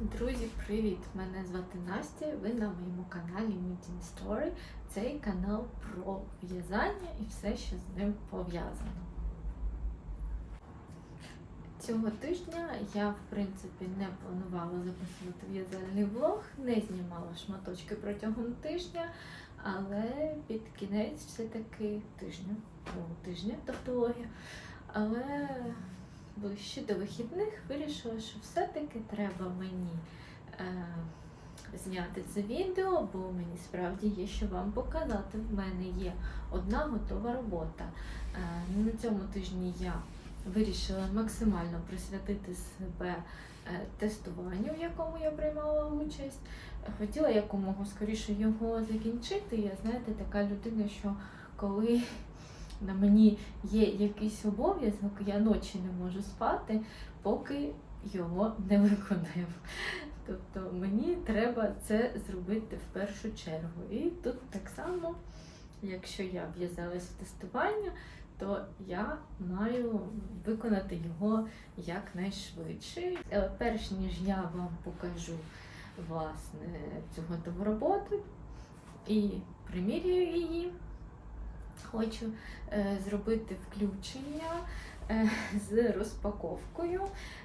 Друзі, привіт! Мене звати Настя. Ви на моєму каналі Meeting Story. Цей канал про в'язання і все, що з ним пов'язано. Цього тижня я, в принципі, не планувала записувати в'язальний влог, не знімала шматочки протягом тижня, але під кінець все-таки тижня, о, тижня тавтологія, але ближче до вихідних вирішила, що все-таки треба мені е, зняти це відео, бо мені справді є що вам показати. В мене є одна готова робота. Е, на цьому тижні я вирішила максимально присвятити себе е, тестуванню, в якому я приймала участь. Хотіла якомога скоріше його закінчити. Я знаєте, така людина, що коли на мені є якийсь обов'язок, я ночі не можу спати, поки його не виконаю. Тобто мені треба це зробити в першу чергу. І тут так само, якщо я в'язалась в тестування, то я маю виконати його якнайшвидше. Перш ніж я вам покажу власне цю готову роботу і примірюю її, хочу е, зробити включення е, з розпаковкою.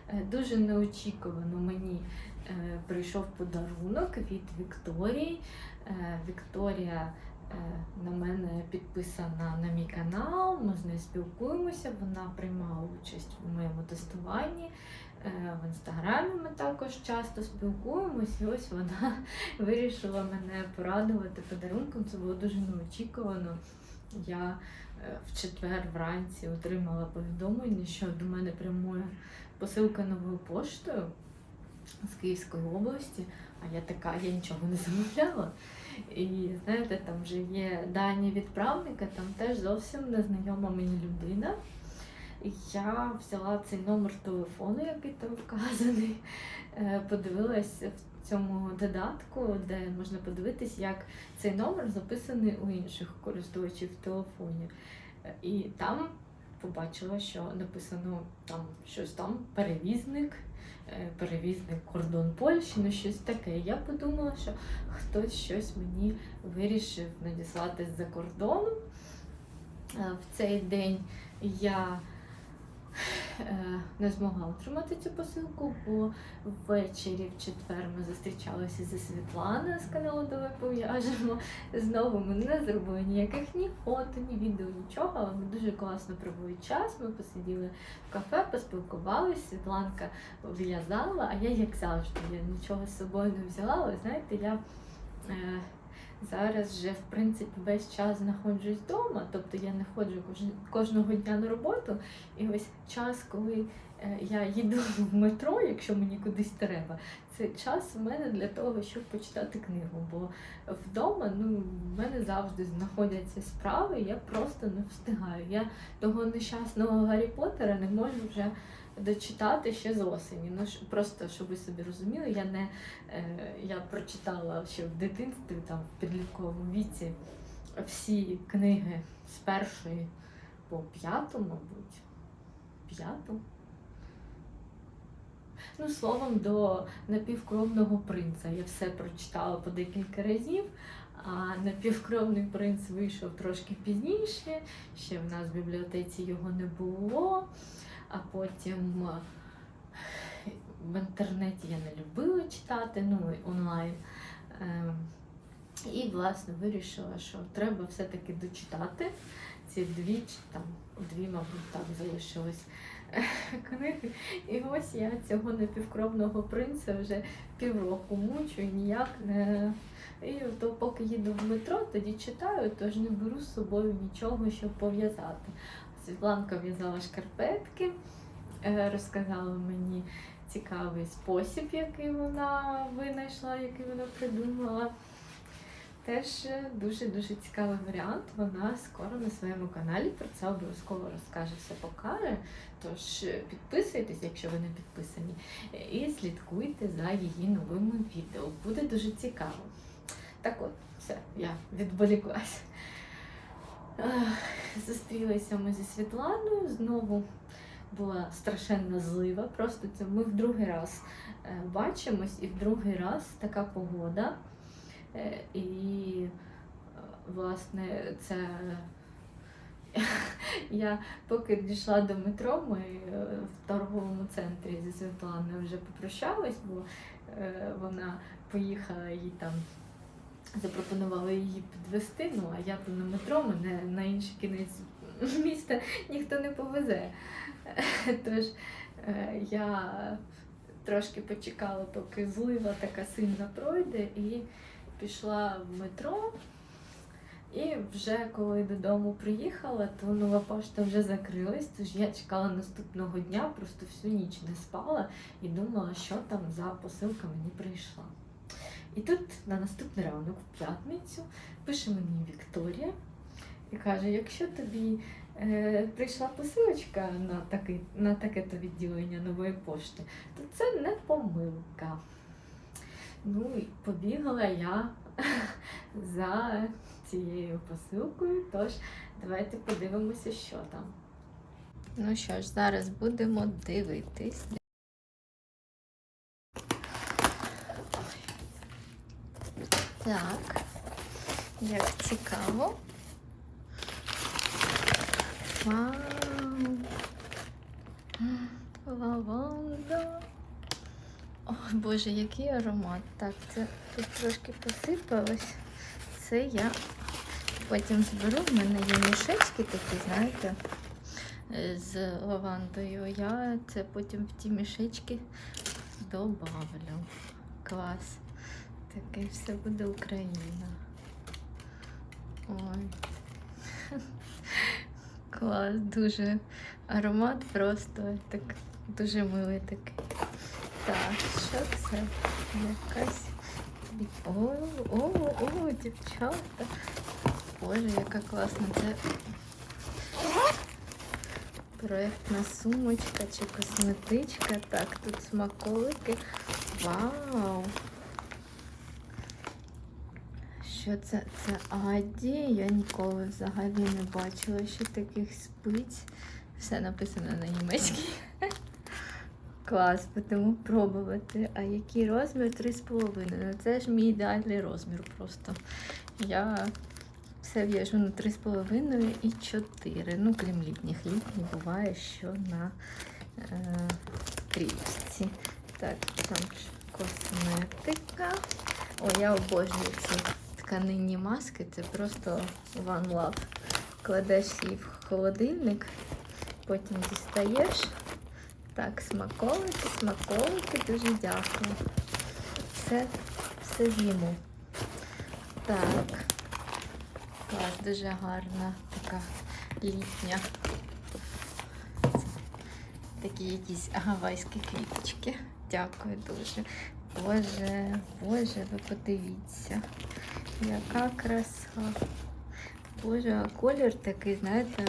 Е, дуже неочікувано мені прийшов подарунок від Вікторії. Вікторія на мене підписана на мій канал, ми з нею спілкуємося, вона приймала участь у моєму тестуванні. В інстаграмі ми також часто спілкуємось, і ось вона вирішила мене порадувати подарунком. Це було дуже неочікувано. Я е, в четвер вранці отримала повідомлення, що до мене прямує посилка новою поштою з Київської області, а я така, я нічого не замовляла. І знаєте, там вже є дані відправника, там теж зовсім незнайома мені людина. Я взяла цей номер телефону, який там вказаний, е, подивилась в цьому додатку, де можна подивитись, як цей номер записаний у інших користувачів в телефоні. Е, І там побачила, що написано там щось там перевізник, е, перевізник кордон Польщі, ну щось таке. Я подумала, що хтось щось мені вирішив надіслати з-за кордону. В цей день я не змогла отримати цю посилку, бо ввечері в четвер ми зустрічалися зі Світланою з каналу Давай пов'яжемо. Знову ми не зробили ніяких ні фото, ні відео, нічого, але ми дуже класно провели час. Ми посиділи в кафе, поспілкувалися. Світланка в'язала, а я, як завжди, я нічого з собою не взяла, але знаєте, я. Зараз вже в принципі весь час знаходжусь вдома, тобто я не ходжу кожного дня на роботу. І ось час, коли е, я їду в метро, якщо мені кудись треба, це час у мене для того, щоб почитати книгу. Бо вдома ну, в мене завжди знаходяться справи, я просто не встигаю. Я того нещасного Гаррі Поттера не можу вже дочитати ще з осені. Ну просто щоб ви собі розуміли, я не е, я прочитала ще в дитинстві, там в підлітковому віці всі книги з першої по п'яту, мабуть. П'яту. Ну, словом, до напівкровного принца я все прочитала по декілька разів, а напівкровний принц вийшов трошки пізніше. Ще в нас в бібліотеці його не було, а потім е, в інтернеті я не любила читати, ну онлайн. Ем, І, власне, вирішила, що треба все-таки дочитати ці дві, там дві, мабуть, так залишилось е, книги. І ось я цього напівкровного принца вже півроку мучу і ніяк не. І то поки їду в метро, тоді читаю, тож не беру з собою нічого, щоб пов'язати. Світланка в'язала шкарпетки, е, розказала мені цікавий спосіб, який вона винайшла, який вона придумала. Теж дуже-дуже цікавий варіант. Вона скоро на своєму каналі про це обов'язково розкаже, все покаже. Тож е, підписуйтесь, якщо ви не підписані, е, і слідкуйте за її новими відео. Буде дуже цікаво. Так от, все, я відволіклася. Зустрілися ми зі Світланою знову була страшенна злива. Просто це ми в другий раз е, бачимось, і в другий раз така погода. Е, І, власне, це я поки дійшла до метро, ми е, в торговому центрі зі Світланою вже попрощались, бо вона поїхала і там запропонували її підвести. Ну а я то на метро, мене на інший кінець міста ніхто не повезе. Тож е, я трошки почекала, поки злива така сильна пройде, і пішла в метро. І вже коли додому приїхала, то нова пошта вже закрилась, тож я чекала наступного дня, просто всю ніч не спала і думала, що там за посилка мені прийшла. І тут на наступний ранок, в п'ятницю, пише мені Вікторія і каже: якщо тобі е, прийшла посилочка на, таке, на таке-то відділення нової пошти, то це не помилка. Ну і побігала я за цією посилкою, тож давайте подивимося, що там. Ну що ж, зараз будемо дивитись. Так, як цікаво. Вау! Лаванда. Ой, Боже, який аромат. Так, це тут трошки посипалось. Це я потім зберу. В мене є мішечки такі, знаєте, е, з лавандою. Я це потім в ті мішечки добавлю. Клас. Таке все буде Україна. Ой. Клас, дуже аромат просто так дуже милий такий. Так, що це? Якась. бі- О, о, о, дівчата. Боже, яка класна. Це проєктна сумочка чи косметичка. Так, тут смаколики. Вау! Що це? Це Аді. Я ніколи взагалі не бачила ще таких спиць. Все написано на німецькій. Клас, будемо пробувати. А який розмір? 3,5. Ну це ж мій ідеальний розмір просто. Я все в'яжу на 3,5 і 4. Ну, крім літніх. Літні буває, що на е, річці. Так, там ж косметика. О, я обожнюю ці тканинні маски. Це просто one love. Кладеш її в холодильник, потім дістаєш. Так, смаколики, смаколики, дуже дякую. Все, все з'їмо. Так. Клас, дуже гарна така літня. Такі якісь гавайські квіточки. Дякую дуже. Боже, Боже, ви подивіться. Яка краса. Боже, а колір такий, знаєте,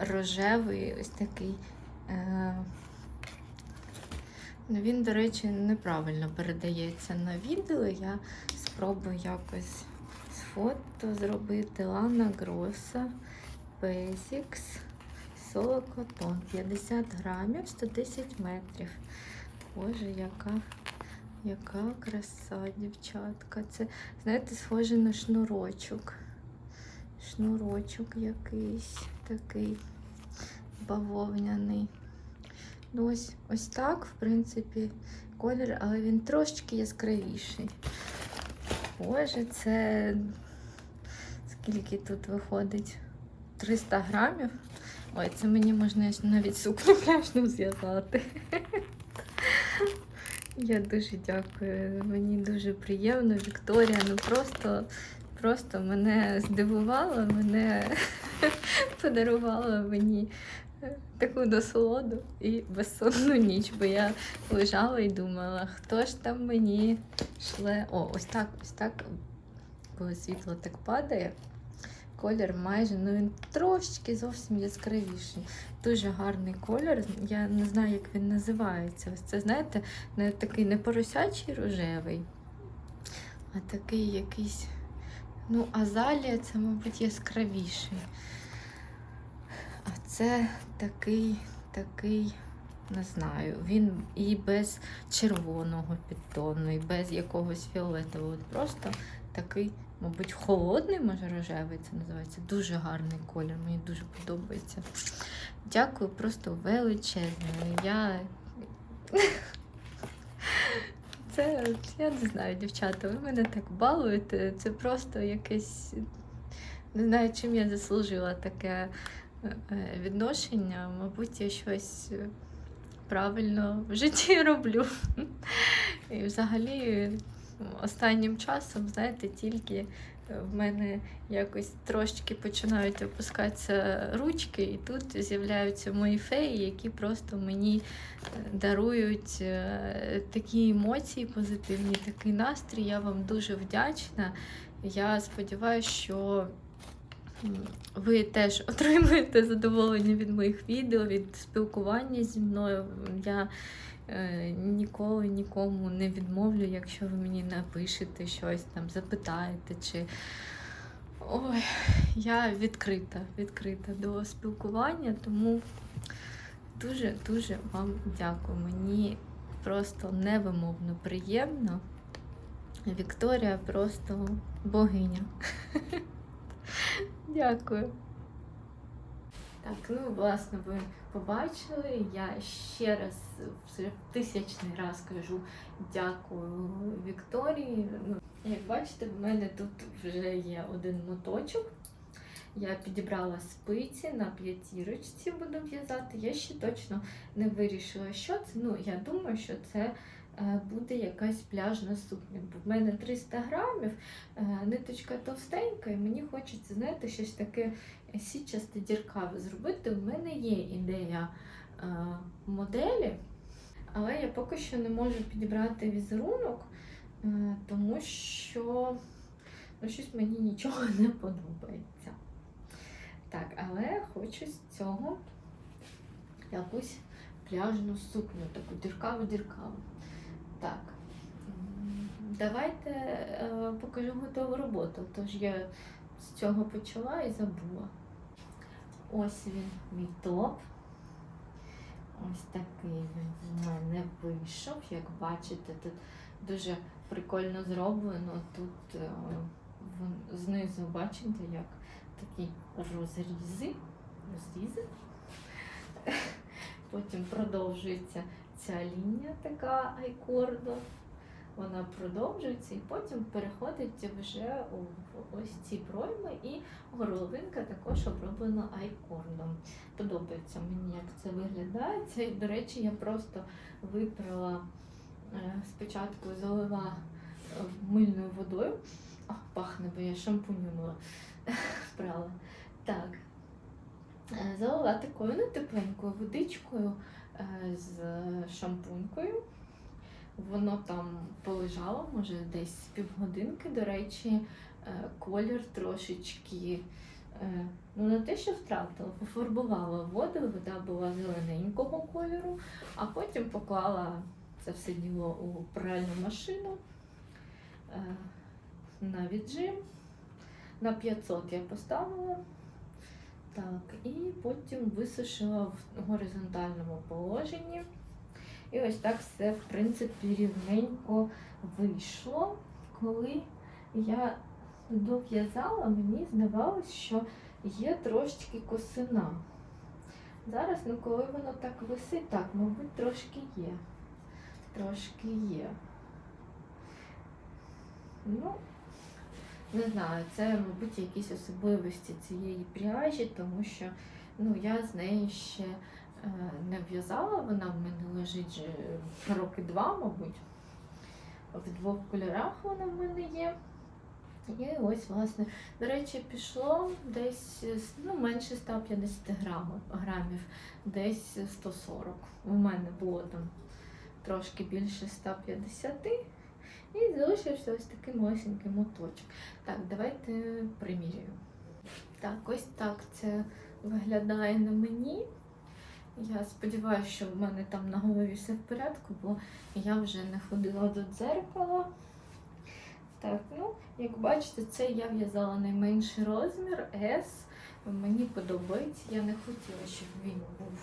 рожевий, ось такий. Е, Ну, він, до речі, неправильно передається на відео. Я спробую якось з фото зробити Лана Гроса Basics Соло Котон 50 грамів 110 метрів. Боже, яка, яка краса, дівчатка. Це, знаєте, схоже на шнурочок. Шнурочок якийсь такий бавовняний. Ну, ось, ось так, в принципі, колір, але він трошечки яскравіший. Боже, це скільки тут виходить? 300 грамів. Ой, це мені можна навіть сукню пляшну зв'язати. Я дуже дякую. Мені дуже приємно, Вікторія. Ну просто, просто мене здивувала, мене подарувала мені таку насолоду і безсонну ніч, бо я лежала і думала, хто ж там мені шле. О, ось так, ось так, коли світло так падає. Колір майже, ну він трошечки зовсім яскравіший. Дуже гарний колір. Я не знаю, як він називається. Ось це, знаєте, не такий не поросячий рожевий, а такий якийсь. Ну, азалія це, мабуть, яскравіший. А це такий, такий, не знаю, він і без червоного підтону, і без якогось фіолетового. Просто такий, мабуть, холодний, може, рожевий це називається. Дуже гарний колір, мені дуже подобається. Дякую, просто величезне. Я. Це я не знаю, дівчата, ви мене так балуєте. Це просто якесь. Не знаю, чим я заслужила таке е, відношення. Мабуть, я щось правильно в житті роблю. І взагалі останнім часом, знаєте, тільки в мене якось трошечки починають опускатися ручки, і тут з'являються мої феї, які просто мені е, дарують е, такі емоції позитивні, такий настрій. Я вам дуже вдячна. Я сподіваюся, що ви теж отримуєте задоволення від моїх відео, від спілкування зі мною. Я е, ніколи нікому не відмовлю, якщо ви мені напишете щось там, запитаєте чи. Ой, я відкрита, відкрита до спілкування, тому дуже-дуже вам дякую. Мені просто невимовно приємно. Вікторія просто богиня. Дякую. Так, ну власне, ви побачили. Я ще раз вже тисячний раз кажу дякую Вікторії. Ну, як бачите, в мене тут вже є один моточок. Я підібрала спиці на п'ятірочці, буду в'язати. Я ще точно не вирішила, що це. Ну, я думаю, що це буде якась пляжна сукня. Бо в мене 300 грамів, е, ниточка товстенька, і мені хочеться, знаєте, щось таке січасте діркаве зробити. У мене є ідея е, моделі, але я поки що не можу підібрати візерунок, е, тому що ну, щось мені нічого не подобається. Так, але хочу з цього якусь пляжну сукню, таку діркаву-діркаву. Так. Давайте е, покажу готову роботу. Тож я з цього почала і забула. Ось він, мій топ. Ось такий він в мене вийшов. Як бачите, тут дуже прикольно зроблено. Тут е, вон- знизу бачите, як такі розрізи. розрізи. Потім продовжується ця лінія така айкордо. Вона продовжується і потім переходить вже в ось ці пройми, і горловинка також оброблена айкордом. Подобається мені, як це виглядає. Це, до речі, я просто випрала е, спочатку залила е, мильною водою. А, пахне, бо я шампуню мила прала. Так. Е, Залила такою не тепленькою водичкою з шампунькою. Воно там полежало, може, десь півгодинки. До речі, е, колір трошечки, е, ну не те, що втратила, пофарбувала воду, вода була зелененького кольору, а потім поклала це все діло у пральну машину е, на віджим. На 500 я поставила. Так, і потім висушила в горизонтальному положенні. І ось так все, в принципі, рівненько вийшло. Коли я дов'язала, мені здавалось, що є трошечки косина. Зараз, ну коли воно так висить, так, мабуть, трошки є. Трошки є. Ну, не знаю, це, мабуть, якісь особливості цієї пряжі, тому що ну, я з неї ще е, не в'язала, вона в мене лежить вже роки два, мабуть. В двох кольорах вона в мене є. І ось, власне, до речі, пішло десь ну, менше 150 грамів, грамів, десь 140. У мене було там трошки більше 150. І залишився ось такий малесенький моточок. Так, давайте примірюю. Так, ось так це виглядає на мені. Я сподіваюся, що в мене там на голові все в порядку, бо я вже не ходила до дзеркала. Так, ну, як бачите, це я в'язала найменший розмір S. Мені подобається. Я не хотіла, щоб він був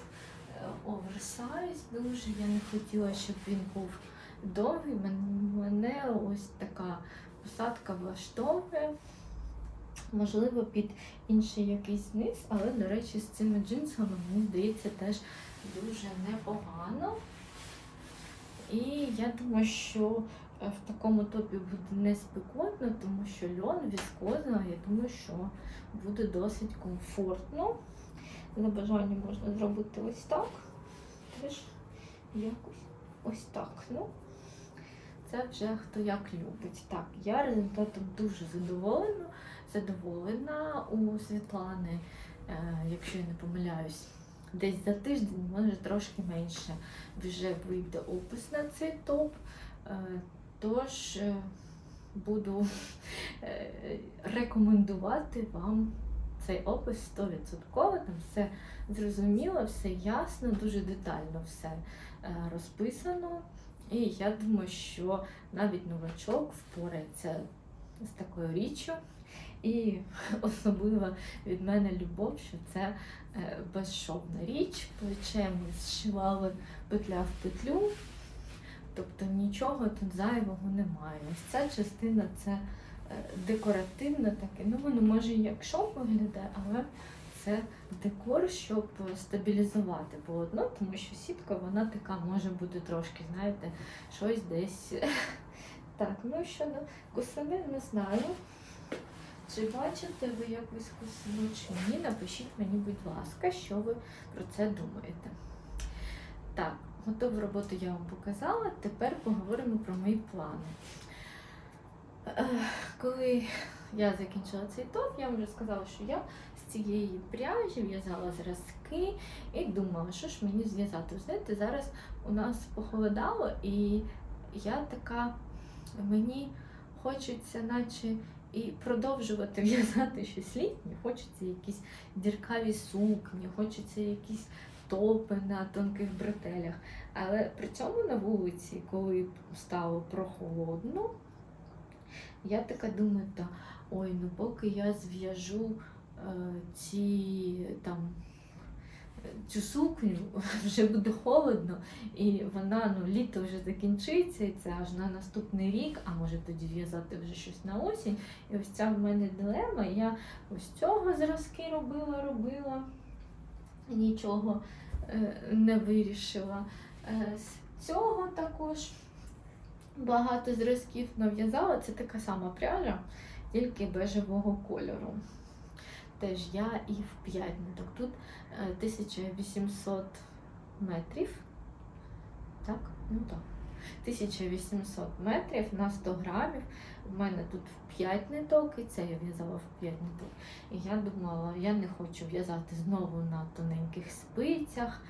е, оверсайз дуже. Я не хотіла, щоб він був довгий. Мене ось така посадка влаштовує. Можливо, під інший якийсь низ, але, до речі, з цими джинсами, мені здається, теж дуже непогано. І я думаю, що е, в такому топі буде не спекотно, тому що льон, віскоза, я думаю, що буде досить комфортно. За бажанням можна зробити ось так. Теж якось ось так. Ну, це вже хто як любить. Так, я результатом дуже задоволена. Задоволена у Світлани, е, якщо я не помиляюсь, десь за тиждень, може трошки менше, вже вийде опис на цей топ. Е, Тож е, буду рекомендувати вам цей опис 100%. Там все зрозуміло, все ясно, дуже детально все розписано. І я думаю, що навіть новачок впорається з такою річчю. І особливо від мене любов, що це е, безшовна річ. Плече ми зшивали петля в петлю, тобто нічого тут зайвого немає. Ось ця частина це е, декоративне таке. Ну, воно може і як шов виглядає, але це декор, щоб стабілізувати полотно, тому що сітка вона така може бути трошки, знаєте, щось десь. Так, ну щодо косини не знаю. Чи бачите ви якусь косину чи ні? Напишіть мені, будь ласка, що ви про це думаєте. Так, готову роботу я вам показала. Тепер поговоримо про мої плани. Коли я закінчила цей топ, я вам вже сказала, що я цієї пряжі в'язала зразки і думала, що ж мені зв'язати. Знаєте, зараз у нас похолодало, і я така, мені хочеться, наче і продовжувати в'язати щось літнє. Хочеться якісь діркаві сукні, хочеться якісь топи на тонких бретелях. Але при цьому на вулиці, коли стало прохолодно, я така думаю, та ой, ну поки я зв'яжу ці там. е, Цю сукню вже буде холодно, і вона ну літо вже закінчиться, і це аж на наступний рік, а може тоді в'язати вже щось на осінь. І ось ця в мене дилема. Я ось цього зразки робила, робила, нічого е, не вирішила. Е, з цього також багато зразків нав'язала. Це така сама пряжа, тільки бежевого кольору. Теж я і в 5 ниток. Тут е, 1800 метрів. Так, ну так. 1800 метрів на 100 грамів. У мене тут 5 ниток, і це я в'язала в 5 ниток. І я думала, я не хочу в'язати знову на тоненьких спицях.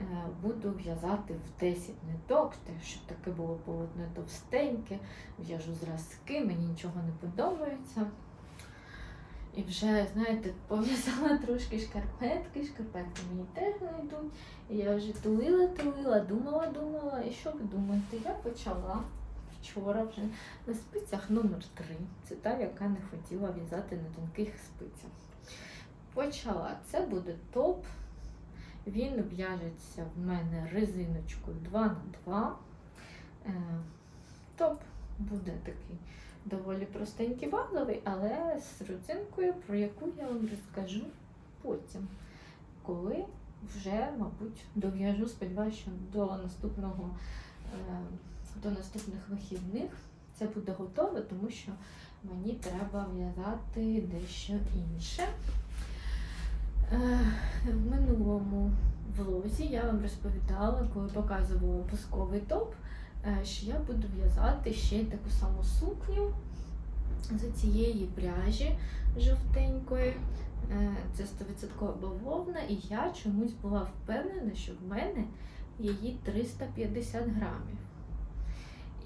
Е, Буду в'язати в 10 ниток, щоб таке було полотно товстеньке, в'яжу зразки, мені нічого не подобається. І вже, знаєте, пов'язала трошки шкарпетки, шкарпетки мені теж не йдуть. І я вже тулила, тулила, думала, думала. І що ви думаєте? Я почала вчора вже на спицях номер 3 Це та, яка не хотіла в'язати на тонких спицях. Почала. Це буде топ. Він в'яжеться в мене резиночкою 2 на 2 Е, Топ буде такий доволі простенький базовий, але з родзинкою, про яку я вам розкажу потім, коли вже, мабуть, дов'яжу, сподіваюся, що до наступного е, до наступних вихідних це буде готове, тому що мені треба в'язати дещо інше. Е, В минулому влозі я вам розповідала, коли показувала пусковий топ, що я буду в'язати ще й таку саму сукню з цієї пряжі жовтенької. Е, Це 100% бавовна, і я чомусь була впевнена, що в мене її 350 грамів.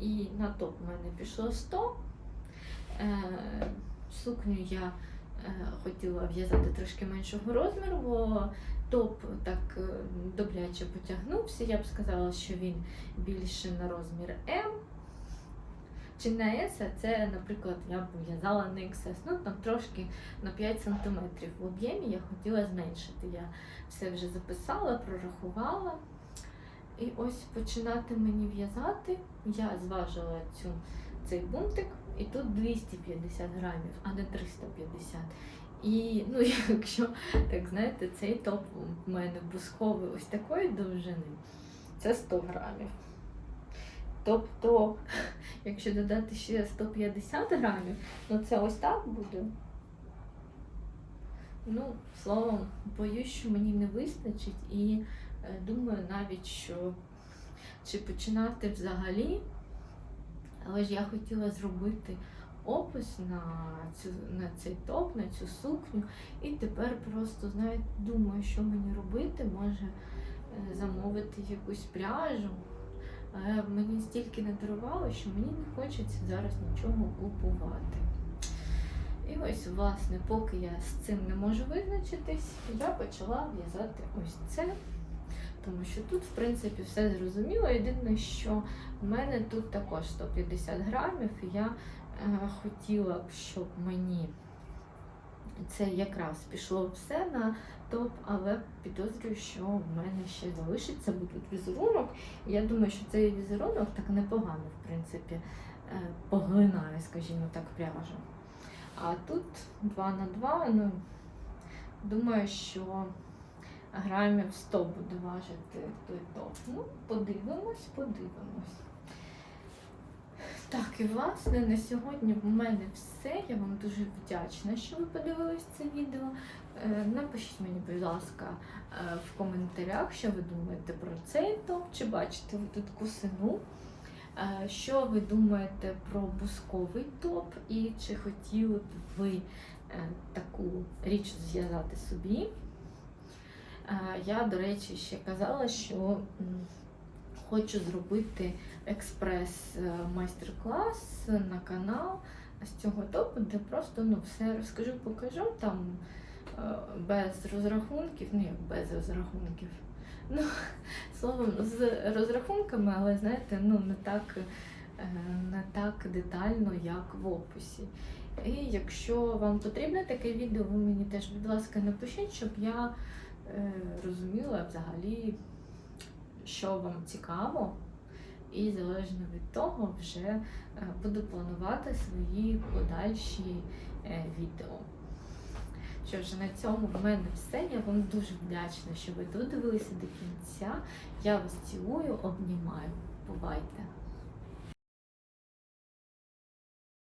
І на топ в мене пішло 100. Е, Сукню я е, хотіла в'язати трошки меншого розміру, бо топ так е, добряче потягнувся. Я б сказала, що він більше на розмір М. чи на S, а це, наприклад, я б в'язала на XS, ну там трошки на 5 см в об'ємі я хотіла зменшити. Я все вже записала, прорахувала. І ось починати мені в'язати. Я зважила цю, цей бунтик, і тут 250 грамів, а не 350. І ну, якщо так знаєте, цей топ у мене бусковий ось такої довжини, це 100 грамів. Тобто, якщо додати ще 150 грамів, ну це ось так буде. Ну, словом, боюсь, що мені не вистачить, і е, думаю навіть, що чи починати взагалі, але ж я хотіла зробити опис на, цю, на цей топ, на цю сукню, і тепер просто знаєте, думаю, що мені робити, може е, замовити якусь пряжу. Але мені стільки не дарувало, що мені не хочеться зараз нічого купувати. І ось, власне, поки я з цим не можу визначитись, я почала в'язати ось це. Тому що тут, в принципі, все зрозуміло. Єдине, що в мене тут також 150 грамів, і я е, хотіла б, щоб мені це якраз пішло все на топ, але підозрюю, що в мене ще залишиться буде тут візерунок. Я думаю, що цей візерунок так непогано, в принципі, е, поглинає, скажімо так, пряжу. А тут 2 на 2, ну, думаю, що грамів 100 буде важити той топ. Ну, подивимось, подивимось. Так, і власне на сьогодні в мене все. Я вам дуже вдячна, що ви подивились це відео. Е, Напишіть мені, будь ласка, е, в коментарях, що ви думаєте про цей топ, чи бачите ви тут косину. Е, Що ви думаєте про бусковий топ і чи хотіли б ви таку річ зв'язати собі? Я, до речі, ще казала, що хочу зробити експрес е, майстер-клас на канал з цього топу, де просто ну, все розкажу, покажу там е, без розрахунків, ну як без розрахунків. Ну, словом, з розрахунками, але знаєте, ну не так, е, не так детально, як в описі. І якщо вам потрібне таке відео, ви мені теж, будь ласка, напишіть, щоб я е, розуміла взагалі, що вам цікаво, і залежно від того вже е, буду планувати свої подальші е, відео. Що ж, на цьому в мене все. Я вам дуже вдячна, що ви додивилися до кінця. Я вас цілую, обнімаю. Бувайте!